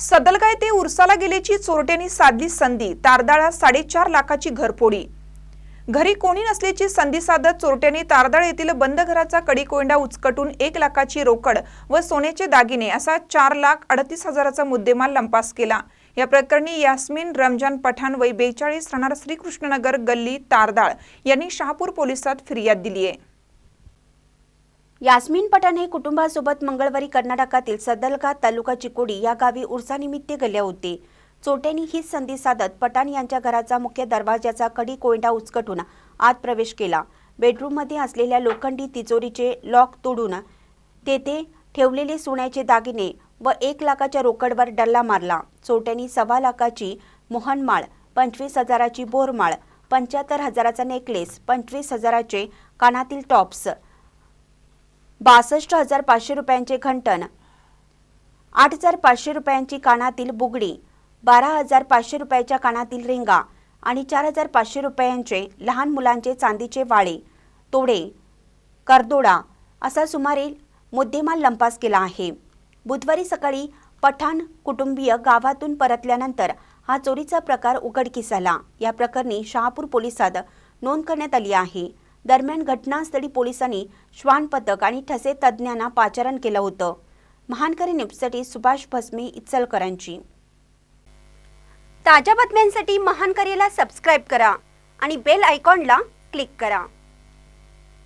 सदलगाय ते उरसाला गेल्याची चोरट्यांनी साधली संधी तारदाळा साडेचार लाखाची घरफोडी. घरी कोणी नसल्याची संधी साधत चोरट्यांनी तारदाळ येथील बंद घराचा कडीकोंडा उचकटून एक लाखाची रोकड व सोन्याचे दागिने असा चार लाख अडतीस हजाराचा मुद्देमाल लंपास केला. या प्रकरणी यास्मिन रमजान पठाण वय बेचाळीस राहणार श्रीकृष्णनगर गल्ली तारदाळ यांनी शहापूर पोलिसात फिर्याद दिली आहे यास्मिन पठाण हे कुटुंबासोबत मंगळवारी कर्नाटकातील सदलगा तालुका चिकोडी या गावी उर्सानिमित्त गेले होते. चोट्यांनी हीच संधी साधत पठाण यांच्या घराचा मुख्य दरवाजाचा कडी कोयंडा उचकटून आत प्रवेश केला. बेडरूममध्ये असलेल्या लोखंडी तिजोरीचे लॉक तोडून तेथे ठेवलेले सोन्याचे दागिने व एक लाखाच्या रोकडवर डल्ला मारला. चोट्यांनी सव्वा लाखाची मोहनमाळ पंचवीस हजाराची बोरमाळ पंच्याहत्तर हजाराचा नेकलेस पंचवीस हजाराचे कानातील टॉप्स बासष्ट हजार पाचशे रुपयांचे घंटण. आठ हजार पाचशे रुपयांची कानातील बुगडी बारा हजार पाचशे रुपयाच्या कानातील रिंगा आणि चार हजार पाचशे रुपयांचे लहान मुलांचे चांदीचे वाळे तोडे करदोडा असा सुमारे मुद्देमाल लंपास केला आहे. बुधवारी सकाळी पठाण कुटुंबीय गावातून परतल्यानंतर हा चोरीचा प्रकार उघडकीस आला. या प्रकरणी शहापूर पोलिसात नोंद करण्यात आली आहे. दरम्यान घटनास्थळी पोलिसांनी श्वान पथक आणि ठसे तज्ज्ञांना पाचारण केलं होतं. महानकरी न्यूजसाठी सुभाष भस्मे इचलकरांची ताज्या बातम्यांसाठी महानकरीला सबस्क्राईब करा आणि बेल आयकॉनला क्लिक करा.